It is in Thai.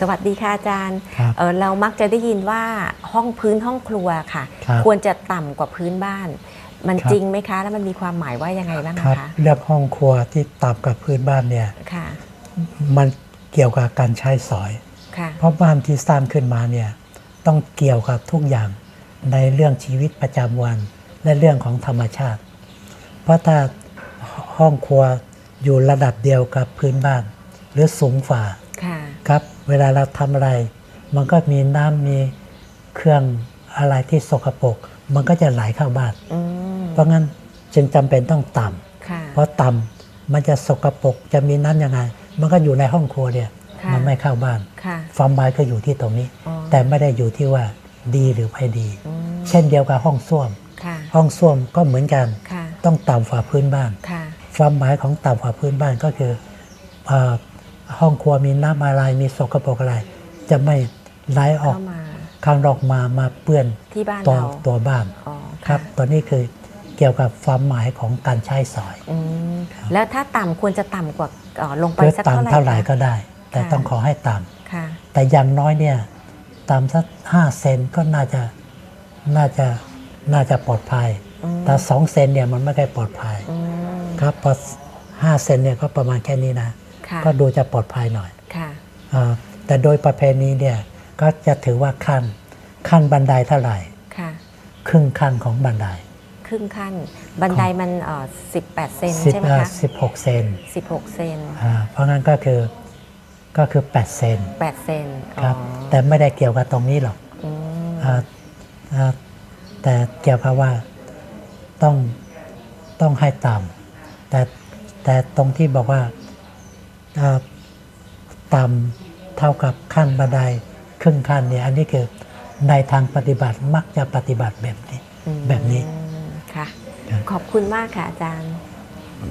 สวัสดีค่ะอาจารย์ครับเอ่อเรามักจะได้ยินว่าห้องพื้นห้องครัวค่ะ ครับควรจะต่ำกว่าพื้นบ้าน มันครับ จริงไหมคะ แล้วมันมีความหมายว่ายังไงบ้างครับคะเรื่องห้องครัวที่ต่ำกับพื้นบ้านเนี่ยค่ะมันเกี่ยวกับการใช้สอย ค่ะ เพราะบ้านที่สร้างขึ้นมาเนี่ยต้องเกี่ยวกับทุกอย่างในเรื่องชีวิตประจำวัน และเรื่องของธรรมชาติ เพราะถ้าห้องครัวอยู่ระดับเดียวกับพื้นบ้าน หรือสูงฝ่า ค่ะครับ เวลาเราทำอะไร มันก็มีน้ำมีเครื่องอะไรที่สกปรกมันก็จะไหลเข้าบ้าน อืมเพราะงั้นจึงจำเป็นต้องต่ำ ค่ะเพราะต่ำมันจะสกปรกจะมีน้ำยังไง มันก็อยู่ในห้องครัวเนี่ยค่ะมันไม่เข้าบ้าน ค่ะความหมายก็อยู่ที่ตรงนี้ อ๋อแต่ไม่ได้อยู่ที่ว่าดีหรือไม่ดี อืมเช่นเดียวกับห้องส้วม ค่ะห้องส้วมก็เหมือนกัน ค่ะต้องต่ำฝ่าพื้นบ้าน ค่ะ ความหมายของต่ำฝ่าพื้นบ้านก็คือเออ ห้องครัวมีน้ำอะไรมีสกปรกอะไร จะไม่ไหลออกเข้ามาข้างนอกมามาเปื้อนที่บ้านตัวเราตัวบ้านอ๋อครับ ตัวนี้คือเกี่ยวกับความหมายของการใช้สอยอืมแล้วถ้าต่ำควรจะต่ำกว่าเอ่อลงไปคือสักเท่าไหร่ต่ำเท่าไหร่คะก็ได้ แต่ค่ะต้องขอให้ต่ค่ะำแต่อย่างน้อยเนี่ยต่ำสักห้าเซนก็น่าจะน่าจะน่าจะปลอดภัยอืมแต่สองเซนเนี่ยมันไม่ได้ปลอดภัยอืมครับพอห้าเซนเนี่ยก็ประมาณแค่นี้นะค่ะ ก็ดูจะปลอดภัยหน่อยค่ะอาแต่โดยประเพณีเนี่ยก็จะถือว่าขั้นขั้นบันไดเท่าไหร่ค่ะครึ่งขั้นของบันได ครึ่งขั้นบันไดมันเอ่อ18เซนสิบใช่ไหมเอ่อคะสิบหกเซน16เซนอ่าเพราะงั้นก็คือก็คือแปดเซน8เซนครับอ๋อแต่ไม่ได้เกี่ยวกับตรงนี้หรอกอืมอ่าอ่าแต่เกี่ยวกับว่าต้องต้องให้ต่ำแต่แต่ตรงที่บอกว่าอ่า ต่ำเท่ากับขั้นบันไดครึ่งขั้นเนี่ยอันนี้คือในทางปฏิบัติมักจะปฏิบัติแบบนี้อืมแบบนี้ค่ะครับขอบคุณมากค่ะอาจารย์ค